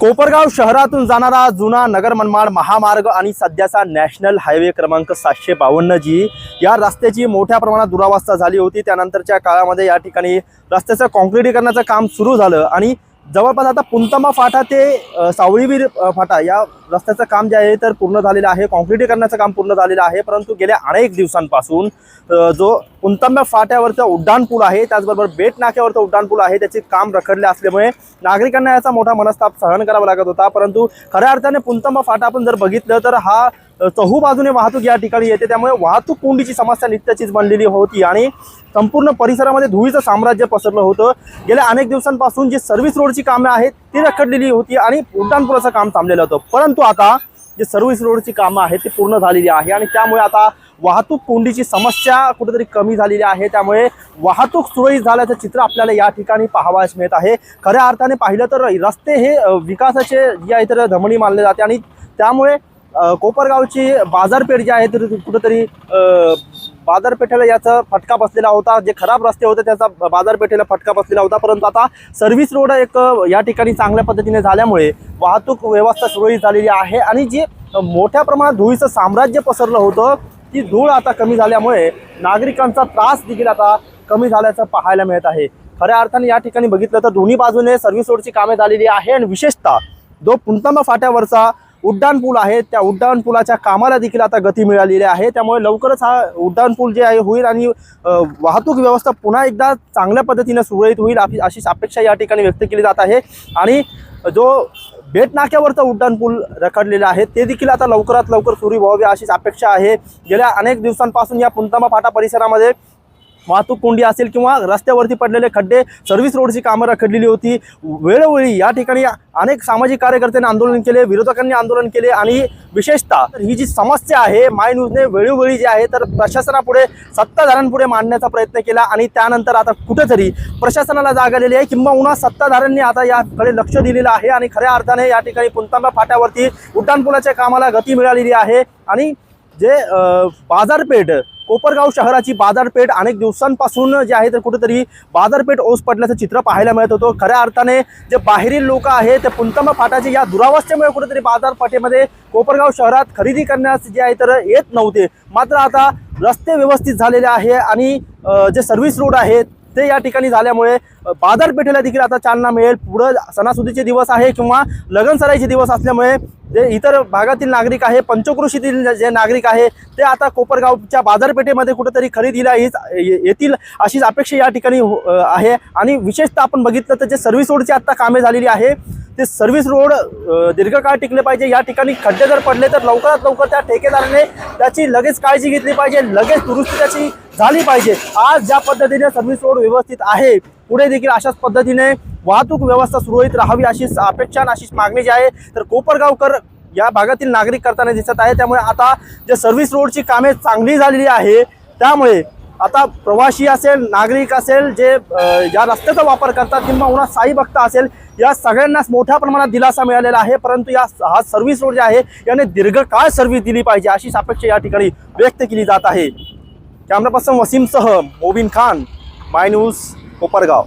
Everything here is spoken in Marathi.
कोपरगाव शहरातून जाणारा जुना नगर मनमाड महामार्ग आणि सध्याचा नॅशनल हायवे क्रमांक सातशे बावन्न जी या रस्त्याची मोठ्या प्रमाणात दुरावस्था झाली होती. त्यानंतरच्या काळामध्ये या ठिकाणी रस्त्याचं कॉन्क्रिटीकरणाचं काम सुरू झालं आणि जवळपास आता पुंतमा फाटा ते सावळीवीर फाटा या रस्त्याचं काम जे आहे तर पूर्ण झालेलं आहे. कॉन्क्रिटीकरणाचं काम पूर्ण झालेलं आहे. परंतु गेल्या अनेक दिवसांपासून जो पुंतंब्या फाट्यावरचा उड्डाणपूल आहे त्याचबरोबर बेट नाक्यावरचा उड्डाणपूल आहे त्याचे काम रखडले असल्यामुळे नागरिकांना याचा मोठा मनस्ताप सहन करावा लागत होता. परंतु खऱ्या अर्थाने पुंतमा फाटा आपण जर बघितलं तर हा चहू बाजूने वाहतूक या ठिकाणी येते. त्यामुळे वाहतूक कोंडीची समस्या नित्याचीच बनलेली होती आणि संपूर्ण परिसरामध्ये धुळीचं साम्राज्य पसरलं होतं. गेल्या अनेक दिवसांपासून जी सर्व्हिस रोडची कामे आहेत ती रखडलेली होती आणि उड्डाणपुराचं काम थांबलेलं होतं. परंतु आता जे सर्व्हिस रोडची कामं आहेत ती पूर्ण झालेली आहे आणि त्यामुळे आता वाहतूक कोंडीची समस्या कुठेतरी कमी झालेली आहे. त्यामुळे वाहतूक सुरळीत झाल्याचं चित्र आपल्याला या ठिकाणी पाहावयास मिळत आहे. खऱ्या अर्थाने पाहिलं तर रस्ते हे विकासाचे या इतर धमणी धमनी मानले जाते आणि त्यामुळे कोपरगावची बाजारपेठ जी आहे तर कुठंतरी बाजारपेठेला याचा फटका बसलेला होता. जे खराब रस्ते होते त्याचा बाजारपेठेला फटका बसलेला होता. परंतु आता सर्व्हिस रोड एक या ठिकाणी चांगल्या पद्धतीने झाल्यामुळे वाहतूक व्यवस्था सुरळीत झालेली आहे. आणि जे मोठ्या प्रमाणात धुळीचं साम्राज्य पसरलं होतं ती धूळ आता कमी झाल्यामुळे नागरिकांचा त्रास देखील आता कमी झाल्याचं पाहायला मिळत आहे. खऱ्या अर्थाने या ठिकाणी बघितलं तर दोन्ही बाजूने सर्व्हिस रोडची कामे झालेली आहे. आणि विशेषतः जो पुंतंबा फाट्यावरचा उड्डाण पूल आहे. त्या उड्डाण पुलाच्या कामाला देखील आता गती मिळालेली आहे. त्यामुळे लवकरच हा उड्डाण पूल जे आहे होईल आणि वाहतूक व्यवस्था पुन्हा एकदा चांगल्या पद्धतीने सुरळीत होईल अशी अशी अपेक्षा या ठिकाणी व्यक्त केली जात आहे. आणि जो बेट उड्डाणपूल उड्डाण पूल रखडलेला आहे ते देखील आता लवकरात लवकर सुरू व्हावे अशीच अपेक्षा आहे. गेल्या अनेक दिवसांपासून या पुंतमा फाटा परिसरामध्ये वाहतूक कोंडी असेल किंवा रस्त्यावरती पडलेले खड्डे सर्व्हिस रोडची कामं रखडलेली होती. वेळोवेळी या ठिकाणी अनेक सामाजिक कार्यकर्त्यांनी आंदोलन केले विरोधकांनी आंदोलन केले आणि विशेषतः तर ही जी समस्या आहे माय न्यूजने वेळोवेळी जी आहे तर प्रशासनापुढे सत्ताधाऱ्यांपुढे मांडण्याचा प्रयत्न केला आणि त्यानंतर आता कुठेतरी प्रशासनाला जाग आलेली आहे. किंबहुना सत्ताधाऱ्यांनी आता याकडे लक्ष दिलेलं आहे आणि खऱ्या अर्थाने या ठिकाणी पुंतांबा फाट्यावरती उड्डाणपुलाच्या कामाला गती मिळालेली आहे. आणि जे बाजारपेठ कोपरगाव शहराची बाजारपेठ अनेक दिवसांपासून जे आहे तर कुठेतरी बाजारपेठ ओस पडल्याचं चित्र पाहायला मिळत होतं. खऱ्या अर्थाने जे बाहेरील लोक आहेत ते पुंतम फाटाचे या दुरावस्थेमुळे कुठेतरी बाजारपेठेमध्ये कोपरगाव शहरात खरेदी करण्यास जे आहे तर येत नव्हते. मात्र आता रस्ते व्यवस्थित झालेले आहे आणि जे सर्व्हिस रोड आहेत ते या ठिकाणी झाल्यामुळे बाजारपेठेला देखील आता चालना मिळेल. पुढं सणासुदीचे दिवस आहे किंवा लगनसराईचे दिवस असल्यामुळे जे इतर भागातील नागरिक आहे पंचकृषीतील जे नागरिक आहे ते आता कोपरगावच्या बाजारपेठेमध्ये कुठेतरी खरेदीला ये- येतील अशीच अपेक्षा या ठिकाणी हो, आहे. आणि विशेषतः आपण बघितलं तर जे सर्व्हिस रोडची आत्ता कामे झालेली आहे ते सर्व्हिस रोड दीर्घकाळ टिकले पाहिजे. या ठिकाणी खड्डे जर पडले तर लवकरात लवकर त्या ठेकेदाराने त्याची लगेच काळजी घेतली पाहिजे. लगेच दुरुस्ती त्याची झाली पाहिजे. आज ज्या पद्धतीने सर्व्हिस रोड व्यवस्थित आहे पुढे देखील अशाच पद्धतीने वाहतूक व्यवस्था सुरळीत राहावी अशी अपेक्षा आणि अशीच मागणी जी आहे तर कोपरगावकर या भागातील नागरिक करताना दिसत आहे. त्यामुळे आता जे सर्व्हिस रोडची कामे चांगली झालेली आहे त्यामुळे आता प्रवासी असेल नागरिक असेल जे ज्या या रस्त्याचा वापर करतात किंवा उन्हा साई भक्त असेल या सगळ्यांनाच मोठ्या प्रमाणात दिलासा मिळालेला आहे. परंतु या हा सर्व्हिस रोड जे आहे याने दीर्घकाळ सर्व्हिस दिली पाहिजे अशीच अपेक्षा या ठिकाणी व्यक्त केली जात आहे. कॅमेरा पर्सन वसीमसह मोबिन खान माय न्यूज कोपरगाव